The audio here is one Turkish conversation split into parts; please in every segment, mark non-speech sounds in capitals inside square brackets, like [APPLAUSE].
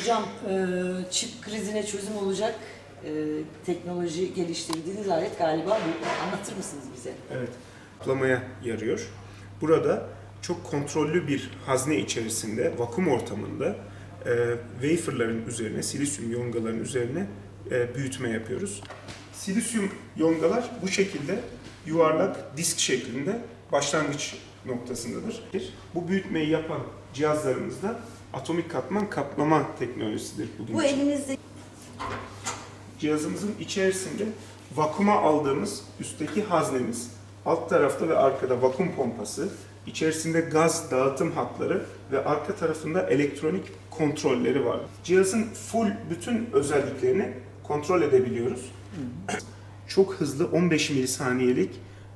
Hocam e, çip krizine çözüm olacak e, teknoloji geliştirdiğiniz alet galiba bu. Anlatır mısınız bize? Evet. Kaplamaya yarıyor. Burada çok kontrollü bir hazne içerisinde, vakum ortamında e, waferların üzerine, silisyum yongaların üzerine e, büyütme yapıyoruz. Silisyum yongalar bu şekilde yuvarlak disk şeklinde başlangıç noktasındadır. Bu büyütmeyi yapan cihazlarımızda atomik katman kaplama teknolojisidir bugün. Bu için. elinizde Cihazımızın içerisinde vakuma aldığımız üstteki haznemiz, alt tarafta ve arkada vakum pompası, içerisinde gaz dağıtım hatları ve arka tarafında elektronik kontrolleri var. Cihazın full bütün özelliklerini kontrol edebiliyoruz. Çok hızlı 15 milisaniyelik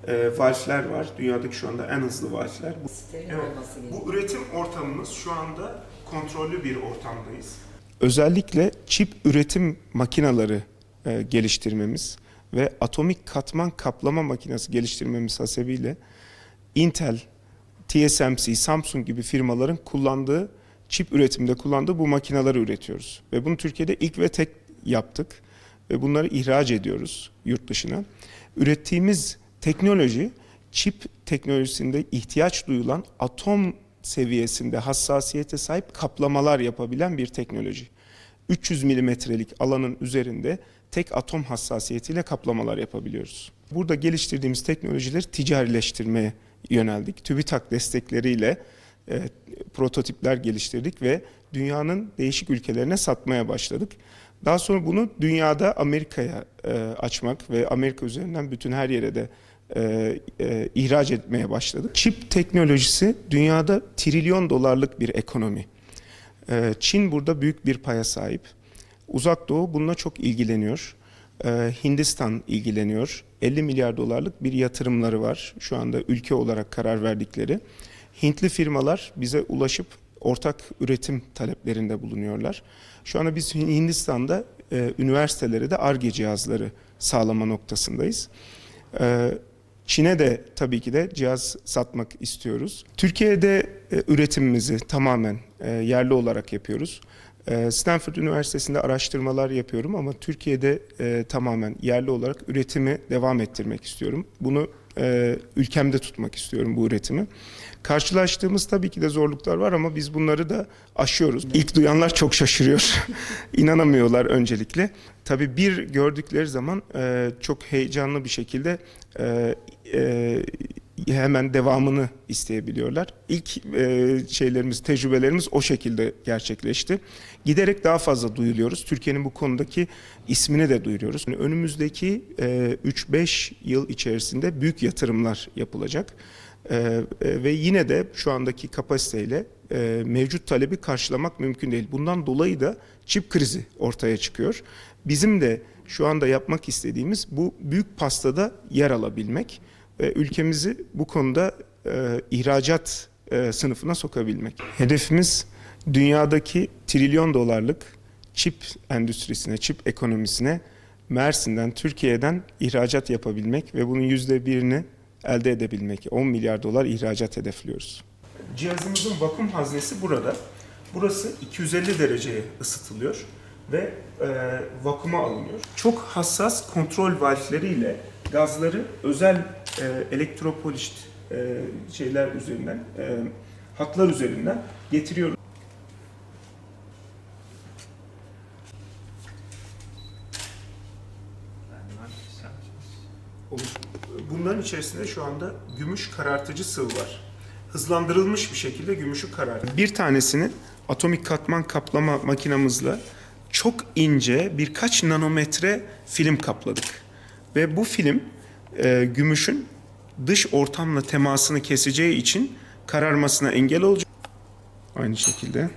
e, valfler var. Dünyadaki şu anda en hızlı valfler. Bu Evet, bu üretim ortamımız şu anda kontrollü bir ortamdayız. Özellikle çip üretim makinaları e, geliştirmemiz ve atomik katman kaplama makinesi geliştirmemiz hasebiyle Intel, TSMC, Samsung gibi firmaların kullandığı çip üretiminde kullandığı bu makineleri üretiyoruz. Ve bunu Türkiye'de ilk ve tek yaptık ve bunları ihraç ediyoruz yurt dışına. Ürettiğimiz teknoloji çip teknolojisinde ihtiyaç duyulan atom seviyesinde hassasiyete sahip kaplamalar yapabilen bir teknoloji. 300 milimetrelik alanın üzerinde tek atom hassasiyetiyle kaplamalar yapabiliyoruz. Burada geliştirdiğimiz teknolojileri ticarileştirmeye yöneldik. TÜBİTAK destekleriyle e, prototipler geliştirdik ve dünyanın değişik ülkelerine satmaya başladık. Daha sonra bunu dünyada Amerika'ya e, açmak ve Amerika üzerinden bütün her yere de e, e, ihraç etmeye başladık. Çip teknolojisi dünyada trilyon dolarlık bir ekonomi. E, Çin burada büyük bir paya sahip. Uzak Doğu bununla çok ilgileniyor. E, Hindistan ilgileniyor. 50 milyar dolarlık bir yatırımları var şu anda ülke olarak karar verdikleri. Hintli firmalar bize ulaşıp ortak üretim taleplerinde bulunuyorlar. Şu anda biz Hindistan'da e, üniversitelere de ARGE cihazları sağlama noktasındayız. E, Çin'e de tabii ki de cihaz satmak istiyoruz. Türkiye'de e, üretimimizi tamamen e, yerli olarak yapıyoruz. E, Stanford Üniversitesi'nde araştırmalar yapıyorum ama Türkiye'de tamamen yerli olarak üretimi devam ettirmek istiyorum. Bunu e, ülkemde tutmak istiyorum bu üretimi. Karşılaştığımız tabii ki de zorluklar var ama biz bunları da aşıyoruz. İlk duyanlar çok şaşırıyor. [LAUGHS] İnanamıyorlar öncelikle. Tabii bir gördükleri zaman e, çok heyecanlı bir şekilde e, e, hemen devamını isteyebiliyorlar. İlk e, şeylerimiz, tecrübelerimiz o şekilde gerçekleşti. Giderek daha fazla duyuluyoruz. Türkiye'nin bu konudaki ismini de duyuruyoruz. Yani önümüzdeki e, 3-5 yıl içerisinde büyük yatırımlar yapılacak. E, e, ve yine de şu andaki kapasiteyle e, mevcut talebi karşılamak mümkün değil. Bundan dolayı da çip krizi ortaya çıkıyor. Bizim de şu anda yapmak istediğimiz bu büyük pastada yer alabilmek ülkemizi bu konuda e, ihracat e, sınıfına sokabilmek. Hedefimiz dünyadaki trilyon dolarlık çip endüstrisine, çip ekonomisine Mersin'den, Türkiye'den ihracat yapabilmek ve bunun yüzde birini elde edebilmek. 10 milyar dolar ihracat hedefliyoruz. Cihazımızın vakum haznesi burada. Burası 250 dereceye ısıtılıyor ve e, vakuma alınıyor. Çok hassas kontrol valfleriyle gazları özel e, elektropolişt e, şeyler üzerinden, e, hatlar üzerinden getiriyoruz. Bunların içerisinde şu anda gümüş karartıcı sıvı var. Hızlandırılmış bir şekilde gümüşü karart. Bir tanesini atomik katman kaplama makinamızla çok ince birkaç nanometre film kapladık. Ve bu film e, gümüşün dış ortamla temasını keseceği için kararmasına engel olacak. Aynı şekilde.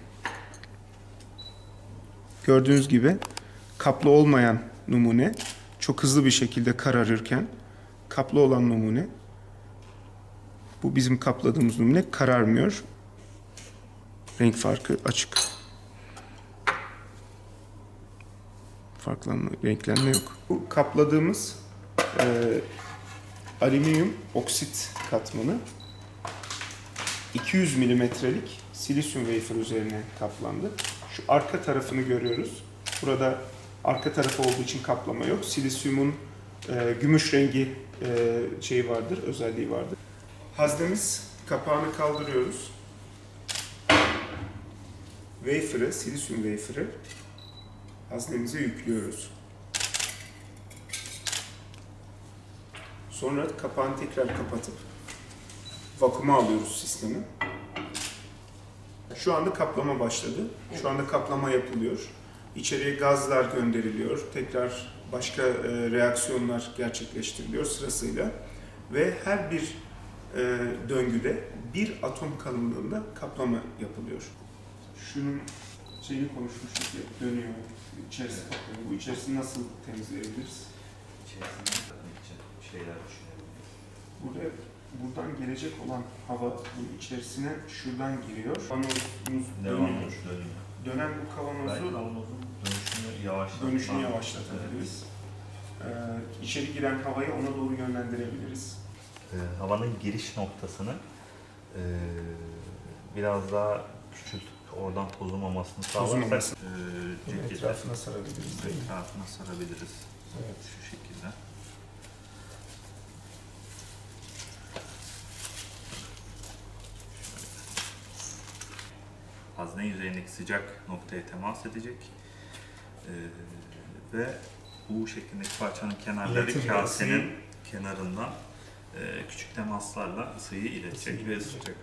Gördüğünüz gibi kaplı olmayan numune çok hızlı bir şekilde kararırken kaplı olan numune bu bizim kapladığımız numune kararmıyor. Renk farkı açık. Farklanma, renklenme yok. Bu kapladığımız e, alüminyum oksit katmanı 200 milimetrelik silisyum wafer üzerine kaplandı. Şu arka tarafını görüyoruz. Burada arka tarafı olduğu için kaplama yok. Silisyumun e, gümüş rengi e, şeyi vardır, özelliği vardır. Haznemiz kapağını kaldırıyoruz. Wafer'ı, silisyum wafer'ı haznemize yüklüyoruz. Sonra kapağını tekrar kapatıp vakuma alıyoruz sistemi. Şu anda kaplama başladı. Şu anda kaplama yapılıyor. İçeriye gazlar gönderiliyor. Tekrar başka e, reaksiyonlar gerçekleştiriliyor sırasıyla. Ve her bir e, döngüde bir atom kalınlığında kaplama yapılıyor. Şunun şeyini konuşmuştuk ya, dönüyor. İçerisi kaplıyor. Bu içerisini nasıl temizleyebiliriz? İçerisinde şeyler düşünebiliriz. Burada buradan gelecek olan hava bunun içerisine şuradan giriyor. Kavanozumuz Devam dönüyor. dönüyor. Dönen bu kavanozu kavanozun dönüşünü yavaşlatmak. dönüşünü yavaşlatabiliriz. Ee, içeri giren havayı ona doğru yönlendirebiliriz. Ee, havanın giriş noktasını ee, biraz daha küçültüp oradan tozulmamasını sağlarsak ceketi etrafına sarabiliriz. etrafına sarabiliriz. Evet. şu şekilde. Hazne yüzeyindeki sıcak noktaya temas edecek. Ee, ve bu şeklindeki parçanın kenarları İletim kasenin kenarından e, küçük temaslarla ısıyı iletecek ve sıcak